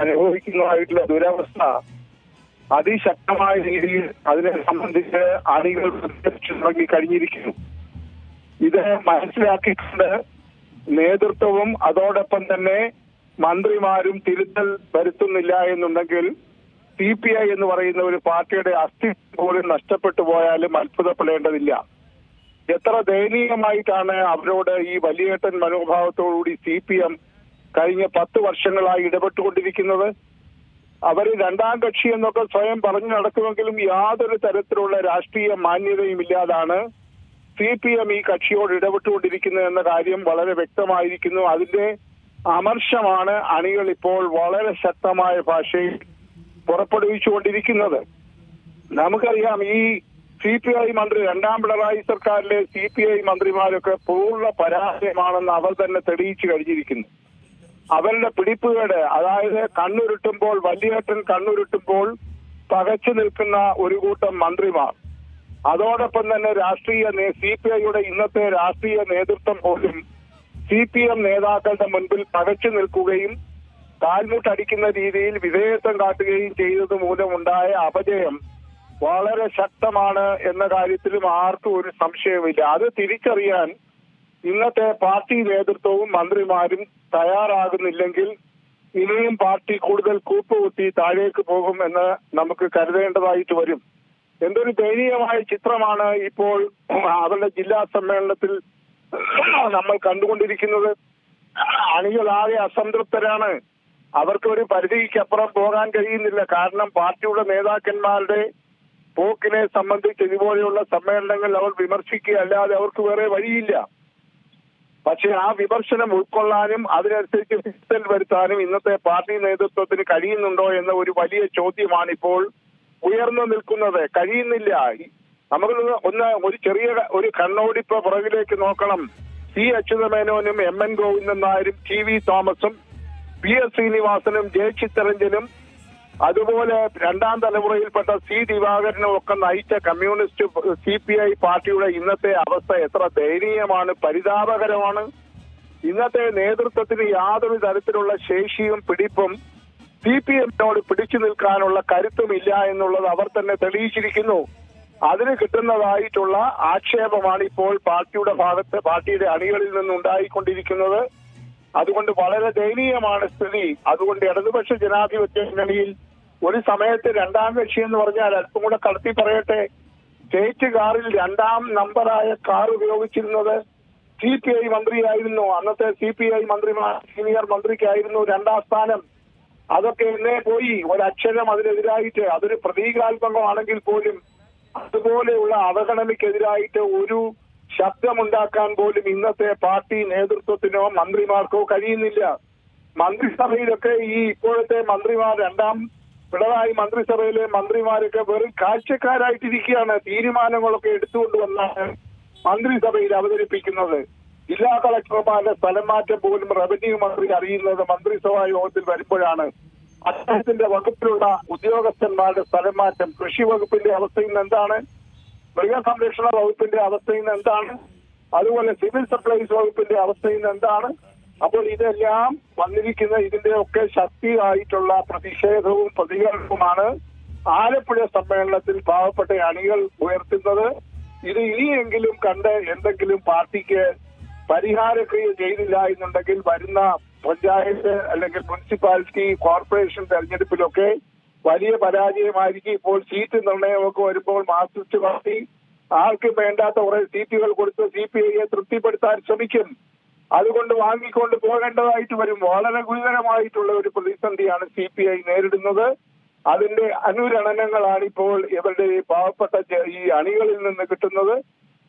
അനുഭവിക്കുന്നതായിട്ടുള്ള ദുരവസ്ഥ. അതിശക്തമായ രീതിയിൽ അതിനെ സംബന്ധിച്ച് അണികൾ പ്രതികരിച്ചു തുടങ്ങി കഴിഞ്ഞിരിക്കുന്നു. ഇത് മനസ്സിലാക്കിക്കൊണ്ട് നേതൃത്വവും അതോടൊപ്പം തന്നെ മന്ത്രിമാരും തിരുത്തൽ വരുത്തുന്നില്ല എന്നുണ്ടെങ്കിൽ സി പി ഐ എന്ന് പറയുന്ന ഒരു പാർട്ടിയുടെ അസ്തിത്വം പോലും നഷ്ടപ്പെട്ടു പോയാലും അത്ഭുതപ്പെടേണ്ടതില്ല. എത്ര ദയനീയമായിട്ടാണ് അവരോട് ഈ വലിയേട്ടൻ മനോഭാവത്തോടുകൂടി സി പി എം കഴിഞ്ഞ പത്ത് വർഷങ്ങളായി ഇടപെട്ടുകൊണ്ടിരിക്കുന്നത്? അവർ രണ്ടാം കക്ഷി എന്നൊക്കെ സ്വയം പറഞ്ഞു നടക്കുമെങ്കിലും യാതൊരു തരത്തിലുള്ള രാഷ്ട്രീയ മാന്യതയും ഇല്ലാതാണ് സി പി എം ഈ കക്ഷിയോട് ഇടപെട്ടുകൊണ്ടിരിക്കുന്നത് എന്ന കാര്യം വളരെ വ്യക്തമായിരിക്കുന്നു. അതിന്റെ അമർഷമാണ് അണികൾ ഇപ്പോൾ വളരെ ശക്തമായ ഭാഷയിൽ പുറപ്പെടുവിച്ചുകൊണ്ടിരിക്കുന്നത്. നമുക്കറിയാം ഈ സി പി ഐ മന്ത്രി രണ്ടാം പിണറായി സർക്കാരിലെ സി പി ഐ മന്ത്രിമാരൊക്കെ പൂർണ പരാജയമാണെന്ന് അവർ തന്നെ തെളിയിച്ചു കഴിഞ്ഞിരിക്കുന്നു. അവരുടെ പിടിപ്പുകേട് അതായത് കണ്ണുരുട്ടുമ്പോൾ വലിയേട്ടൻ കണ്ണുരുട്ടുമ്പോൾ പകച്ചു നിൽക്കുന്ന ഒരു കൂട്ടം മന്ത്രിമാർ. അതോടൊപ്പം തന്നെ രാഷ്ട്രീയ സി പി ഐയുടെ ഇന്നത്തെ രാഷ്ട്രീയ നേതൃത്വം പോലും സി പി എം നേതാക്കളുടെ മുൻപിൽ പകച്ചു നിൽക്കുകയും കാൽമുട്ടടിക്കുന്ന രീതിയിൽ വിധേയത്വം കാട്ടുകയും ചെയ്തത് മൂലമുണ്ടായ അപജയം വളരെ ശക്തമാണ് എന്ന കാര്യത്തിലും ആർക്കും ഒരു സംശയമില്ല അത് തിരിച്ചറിയാൻ ഇന്നത്തെ പാർട്ടി നേതൃത്വവും മന്ത്രിമാരും തയ്യാറാകുന്നില്ലെങ്കിൽ ഇനിയും പാർട്ടി കൂടുതൽ കൂപ്പുകുത്തി താഴേക്ക് പോകും എന്ന് നമുക്ക് കരുതേണ്ടതായിട്ട് വരും. എന്തൊരു ദയനീയമായ ചിത്രമാണ് ഇപ്പോൾ അവരുടെ ജില്ലാ സമ്മേളനത്തിൽ നമ്മൾ കണ്ടുകൊണ്ടിരിക്കുന്നത്. അണികളാകെ അസംതൃപ്തരാണ്. അവർക്ക് ഒരു പരിധിക്കപ്പുറം പോകാൻ കഴിയുന്നില്ല. കാരണം പാർട്ടിയുടെ നേതാക്കന്മാരുടെ പോക്കിനെ സംബന്ധിച്ച് ഇതുപോലെയുള്ള സമ്മേളനങ്ങൾ അവർ വിമർശിക്കുക അല്ലാതെ അവർക്ക് വേറെ വഴിയില്ല. പക്ഷെ ആ വിമർശനം ഉൾക്കൊള്ളാനും അതിനനുസരിച്ച് തിരുത്തൽ വരുത്താനും ഇന്നത്തെ പാർട്ടി നേതൃത്വത്തിന് കഴിയുന്നുണ്ടോ എന്ന ഒരു വലിയ ചോദ്യമാണ് ഇപ്പോൾ ഉയർന്നു നിൽക്കുന്നത്. കഴിയുന്നില്ല. നമുക്ക് ഒന്ന് ഒരു ചെറിയ ഒരു കണ്ണോടിപ്പ് പുറകിലേക്ക് നോക്കണം. സി അച്യുതമേനോനും എം എൻ ഗോവിന്ദൻ നായരും ടി വി തോമസും പി എസ് ശ്രീനിവാസനും ജയ ചിത്തരഞ്ജനും അതുപോലെ രണ്ടാം തലമുറയിൽപ്പെട്ട സി ദിവാകരനും ഒക്കെ നയിച്ച കമ്മ്യൂണിസ്റ്റ് സി പി ഐ പാർട്ടിയുടെ ഇന്നത്തെ അവസ്ഥ എത്ര ദയനീയമാണ് പരിതാപകരമാണ്. ഇന്നത്തെ നേതൃത്വത്തിന് യാതൊരു തരത്തിലുള്ള ശേഷിയും പിടിപ്പും സി പി എമ്മിനോട് പിടിച്ചു നിൽക്കാനുള്ള കരുത്തുമില്ല എന്നുള്ളത് അവർ തന്നെ തെളിയിച്ചിരിക്കുന്നു. അതിന് കിട്ടുന്നതായിട്ടുള്ള ആക്ഷേപമാണ് ഇപ്പോൾ പാർട്ടിയുടെ ഭാഗത്ത് പാർട്ടിയുടെ അണികളിൽ നിന്നുണ്ടായിക്കൊണ്ടിരിക്കുന്നത് അതുകൊണ്ട് വളരെ ദയനീയമാണ് സ്ഥിതി. അതുകൊണ്ട് ഇടതുപക്ഷ ജനാധിപത്യ മുന്നണിയിൽ ഒരു സമയത്ത് രണ്ടാം കക്ഷി എന്ന് പറഞ്ഞാൽ അല്പം കൂടെ കടത്തി പറയട്ടെ. സ്റ്റേറ്റ് കാറിൽ രണ്ടാം നമ്പറായ കാർ ഉപയോഗിച്ചിരുന്നത് സി പി ഐ മന്ത്രിയായിരുന്നു. അന്നത്തെ സി പി ഐ മന്ത്രിമാർ സീനിയർ മന്ത്രിക്കായിരുന്നു രണ്ടാം സ്ഥാനം. അതൊക്കെ എന്നേ പോയി. ഒരക്ഷരം അതിനെതിരായിട്ട് അതൊരു പ്രതീകാത്മകമാണെങ്കിൽ പോലും അതുപോലെയുള്ള അവഗണനയ്ക്കെതിരായിട്ട് ഒരു ശബ്ദമുണ്ടാക്കാൻ പോലും ഇന്നത്തെ പാർട്ടി നേതൃത്വത്തിനോ മന്ത്രിമാർക്കോ കഴിയുന്നില്ല. മന്ത്രിസഭയിലൊക്കെ ഈ ഇപ്പോഴത്തെ മന്ത്രിമാർ രണ്ടാം പിണറായി മന്ത്രിസഭയിലെ മന്ത്രിമാരൊക്കെ വെറും കാഴ്ചക്കാരായിട്ടിരിക്കുകയാണ്. തീരുമാനങ്ങളൊക്കെ എടുത്തുകൊണ്ട് വന്നാണ് മന്ത്രിസഭയിൽ അവതരിപ്പിക്കുന്നത്. ജില്ലാ കളക്ടർമാരുടെ സ്ഥലം മാറ്റം പോലും റവന്യൂ മന്ത്രി അറിയുന്നത് മന്ത്രിസഭാ യോഗത്തിൽ വരുമ്പോഴാണ്. അദ്ദേഹത്തിന്റെ വകുപ്പിലുള്ള ഉദ്യോഗസ്ഥന്മാരുടെ സ്ഥലം മാറ്റം. കൃഷി വകുപ്പിന്റെ അവസ്ഥയിൽ നിന്ന് എന്താണ്? മൃഗസംരക്ഷണ വകുപ്പിന്റെ അവസ്ഥയിൽ നിന്ന് എന്താണ്? അതുപോലെ സിവിൽ സപ്ലൈസ് വകുപ്പിന്റെ അവസ്ഥയിൽ നിന്ന് എന്താണ്? അപ്പോൾ ഇതെല്ലാം വന്നിരിക്കുന്ന ഇതിന്റെ ഒക്കെ ശക്തിയായിട്ടുള്ള പ്രതിഷേധവും പ്രതികരണവുമാണ് ആലപ്പുഴ സമ്മേളനത്തിൽ പാവപ്പെട്ട അണികൾ ഉയർത്തുന്നത്. ഇത് ഇനിയെങ്കിലും കണ്ട് എന്തെങ്കിലും പാർട്ടിക്ക് പരിഹാരക്രിയ ചെയ്തില്ല എന്നുണ്ടെങ്കിൽ വരുന്ന പഞ്ചായത്ത് അല്ലെങ്കിൽ മുനിസിപ്പാലിറ്റി കോർപ്പറേഷൻ തെരഞ്ഞെടുപ്പിലൊക്കെ വലിയ പരാജയമായിരിക്കും. ഇപ്പോൾ സീറ്റ് നിർണയമൊക്കെ വരുമ്പോൾ മാർക്സിസ്റ്റ് പാർട്ടി ആർക്കും വേണ്ടാത്ത കുറെ സീറ്റുകൾ കൊടുത്ത് സി പി ഐയെ തൃപ്തിപ്പെടുത്താൻ ശ്രമിക്കും. അതുകൊണ്ട് വാങ്ങിക്കൊണ്ട് പോകേണ്ടതായിട്ട് വരും. വളരെ ഗുരുതരമായിട്ടുള്ള ഒരു പ്രതിസന്ധിയാണ് സി പി ഐ നേരിടുന്നത്. അതിന്റെ അനുരണനങ്ങളാണ് ഇപ്പോൾ ഇവരുടെ ഈ പാവപ്പെട്ട ഈ അണികളിൽ നിന്ന് കിട്ടുന്നത്.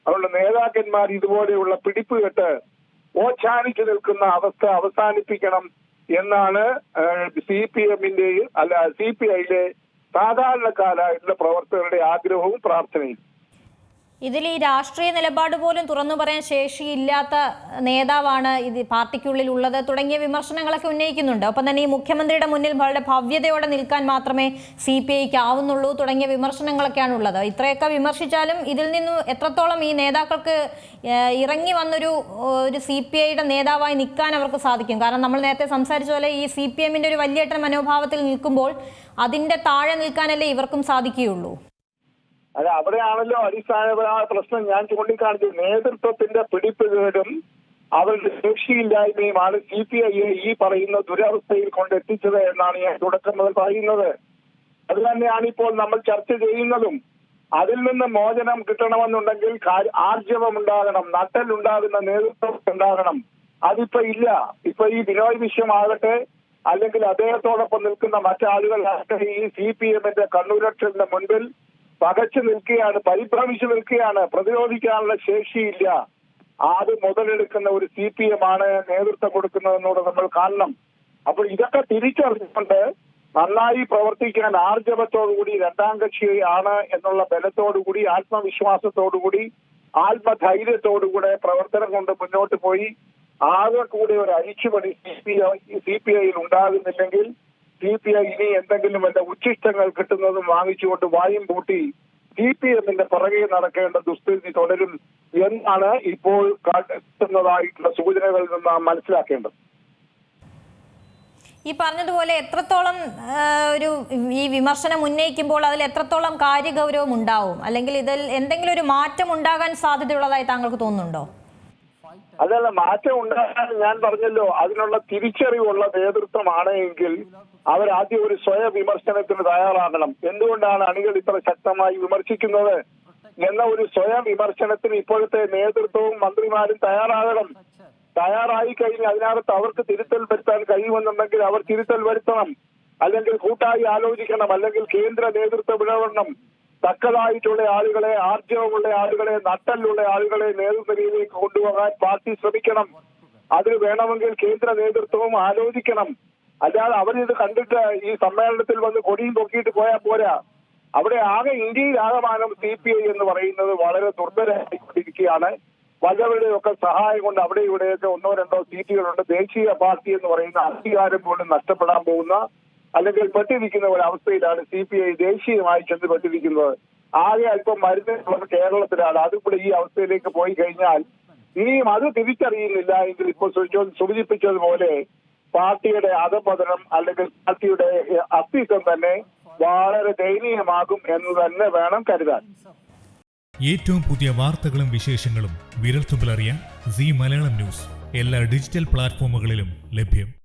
അതുകൊണ്ട് നേതാക്കന്മാർ ഇതുപോലെയുള്ള പിടിപ്പ് കെട്ട് ഓച്ചാനിച്ചു നിൽക്കുന്ന അവസ്ഥ അവസാനിപ്പിക്കണം എന്നാണ് സി പി എമ്മിന്റെയും അല്ല സി പി ഐയിലെ സാധാരണക്കാരായിട്ടുള്ള പ്രവർത്തകരുടെ ആഗ്രഹവും പ്രാർത്ഥനയും. ഇതിൽ ഈ രാഷ്ട്രീയ നിലപാട് പോലും തുറന്നു പറയാൻ ശേഷിയില്ലാത്ത നേതാവാണ് ഇത് പാർട്ടിക്കുള്ളിൽ ഉള്ളത്. തുടങ്ങിയ വിമർശനങ്ങളൊക്കെ ഉന്നയിക്കുന്നുണ്ട്. ഒപ്പം തന്നെ ഈ മുഖ്യമന്ത്രിയുടെ മുന്നിൽ വളരെ ഭവ്യതയോടെ നിൽക്കാൻ മാത്രമേ സി പി ഐക്ക് ആവുന്നുള്ളൂ തുടങ്ങിയ വിമർശനങ്ങളൊക്കെയാണ് ഉള്ളത്. ഇത്രയൊക്കെ വിമർശിച്ചാലും ഇതിൽ നിന്നും എത്രത്തോളം ഈ നേതാക്കൾക്ക് ഇറങ്ങി വന്നൊരു ഒരു സി പി ഐയുടെ നേതാവായി നിൽക്കാൻ അവർക്ക് സാധിക്കും. കാരണം നമ്മൾ നേരത്തെ സംസാരിച്ച പോലെ ഈ സി പി എമ്മിന്റെ ഒരു വലിയ മനോഭാവത്തിൽ നിൽക്കുമ്പോൾ അതിന്റെ താഴെ നിൽക്കാനല്ലേ ഇവർക്കും സാധിക്കുകയുള്ളൂ. അല്ല അവിടെയാണല്ലോ അടിസ്ഥാനപരമായ പ്രശ്നം ഞാൻ ചൂണ്ടിക്കാണിച്ചു. നേതൃത്വത്തിന്റെ പിടിപ്പുകേടും അവരുടെ ശേഷിയില്ലായ്മയുമാണ് സി പി ഐയെ ഈ പറയുന്ന ദുരവസ്ഥയിൽ കൊണ്ടെത്തിച്ചത് എന്നാണ് ഞാൻ തുടക്കം മുതൽ പറയുന്നത്. അത് തന്നെയാണ് ഇപ്പോൾ നമ്മൾ ചർച്ച ചെയ്യുന്നതും. അതിൽ നിന്ന് മോചനം കിട്ടണമെന്നുണ്ടെങ്കിൽ കാ- ആർജവമുണ്ടാകണം നട്ടലുണ്ടാകുന്ന നേതൃത്വം ഉണ്ടാകണം. അതിപ്പോ ഇല്ല. ഇപ്പൊ ഈ ബിനോയ് വിഷയമാകട്ടെ അല്ലെങ്കിൽ അദ്ദേഹത്തോടൊപ്പം നിൽക്കുന്ന മറ്റാളുകളാകട്ടെ ഈ സി പി എമ്മിന്റെ കണ്ണുരക്ഷലിന്റെ മുൻപിൽ പകച്ചു നിൽക്കുകയാണ് പരിഭ്രമിച്ചു നിൽക്കുകയാണ്. പ്രതിരോധിക്കാനുള്ള ശേഷിയില്ല. അത് മുതലെടുക്കുന്ന ഒരു സി പി എം ആണ് നേതൃത്വം കൊടുക്കുന്നതെന്നൂടെ നമ്മൾ കാണണം. അപ്പോൾ ഇതൊക്കെ തിരിച്ചറിഞ്ഞുകൊണ്ട് നന്നായി പ്രവർത്തിക്കാൻ ആർജവത്തോടുകൂടി രണ്ടാം കക്ഷി ആണ് എന്നുള്ള ബലത്തോടുകൂടി ആത്മവിശ്വാസത്തോടുകൂടി ആത്മധൈര്യത്തോടുകൂടെ പ്രവർത്തനം കൊണ്ട് മുന്നോട്ട് പോയി. ആകെ കൂടി ഒരു അഴിച്ചുപണി C P I C P ഐയിൽ ഉണ്ടാകുന്നില്ലെങ്കിൽ സി പി ഐ ഇനി എന്തെങ്കിലും വല്ല ഉച്ഛിഷ്ടങ്ങൾ കിട്ടുന്നതും വാങ്ങിച്ചുകൊണ്ട് വായും പൂട്ടി സി പി എമ്മിന്റെ പുറകെ നടക്കേണ്ട ദുസ്ഥിതി തുടരും എന്നാണ് ഇപ്പോൾ കാട്ടുന്നതായിട്ടുള്ള സൂചനകളിൽ നിന്ന് മനസ്സിലാക്കേണ്ടത്. ഈ പറഞ്ഞതുപോലെ എത്രത്തോളം ഒരു ഈ വിമർശനം ഉന്നയിക്കുമ്പോൾ അതിൽ എത്രത്തോളം കാര്യഗൗരവം ഉണ്ടാവും? അല്ലെങ്കിൽ ഇതിൽ എന്തെങ്കിലും ഒരു മാറ്റം ഉണ്ടാകാൻ സാധ്യതയുള്ളതായി താങ്കൾക്ക് തോന്നുന്നുണ്ടോ? അതല്ല മാറ്റം ഉണ്ടാകാൻ ഞാൻ പറഞ്ഞല്ലോ അതിനുള്ള തിരിച്ചറിവുള്ള നേതൃത്വമാണ് എങ്കിൽ അവരാദ്യം ഒരു സ്വയം വിമർശനത്തിന് തയ്യാറാകണം. എന്തുകൊണ്ടാണ് അണികൾ ഇത്ര ശക്തമായി വിമർശിക്കുന്നത്? എന്ന ഒരു സ്വയം വിമർശനത്തിന് ഇപ്പോഴത്തെ നേതൃത്വവും മന്ത്രിമാരും തയ്യാറാകണം. തയ്യാറായി കഴിഞ്ഞ് അതിനകത്ത് അവർക്ക് തിരുത്തൽ വരുത്താൻ കഴിയുമെന്നുണ്ടെങ്കിൽ അവർ തിരുത്തൽ വരുത്തണം. അല്ലെങ്കിൽ കൂട്ടായി ആലോചിക്കണം. അല്ലെങ്കിൽ കേന്ദ്ര നേതൃത്വ ഇടപെടണം തക്കതായിട്ടുള്ള ആളുകളെ ആർജവമുള്ള ആളുകളെ നട്ടലുള്ള ആളുകളെ നേതൃനിരയിലേക്ക് കൊണ്ടുപോകാൻ പാർട്ടി ശ്രമിക്കണം. അതിന് വേണമെങ്കിൽ കേന്ദ്ര നേതൃത്വവും ആലോചിക്കണം. അല്ലാതെ അവരിത് കണ്ടിട്ട് ഈ സമ്മേളനത്തിൽ വന്ന് കൊടിയും പൊക്കിയിട്ട് പോയാൽ പോരാ. അവിടെ ആകെ ഇന്ത്യയിൽ ആകമാനം സി പി ഐ എന്ന് പറയുന്നത് വളരെ ദുർബലമായിക്കൊണ്ടിരിക്കുകയാണ് വല്ലവരുടെയൊക്കെ സഹായം കൊണ്ട് അവിടെ ഇവിടെയൊക്കെ ഒന്നോ രണ്ടോ സീറ്റുകളുണ്ട്. ദേശീയ പാർട്ടി എന്ന് പറയുന്ന അധികാരം പോലും നഷ്ടപ്പെടാൻ പോകുന്ന അല്ലെങ്കിൽ പെട്ടിരിക്കുന്ന ഒരു അവസ്ഥയിലാണ് സി പി ഐ ദേശീയമായി ചെന്ന് പെട്ടിരിക്കുന്നത് ആകെ അല്പം മരുന്നുള്ളത് കേരളത്തിലാണ്. അതുകൂടെ ഈ അവസ്ഥയിലേക്ക് പോയി കഴിഞ്ഞാൽ ഇനിയും അത് തിരിച്ചറിയുന്നില്ല എങ്കിൽ ഇപ്പോൾ സൂചി- സൂചിപ്പിച്ചതുപോലെ പാർട്ടിയുടെ അധപതനം അല്ലെങ്കിൽ പാർട്ടിയുടെ അസ്തിത്വം തന്നെ വളരെ ദയനീയമാകും എന്ന് തന്നെ വേണം കരുതാൻ. ഏറ്റവും പുതിയ വാർത്തകളും വിശേഷങ്ങളും വിരൽത്തുമ്പിലറിയാൻ സി മലയാളം ന്യൂസ്. എല്ലാ ഡിജിറ്റൽ പ്ലാറ്റ്ഫോമുകളിലും ലഭ്യം.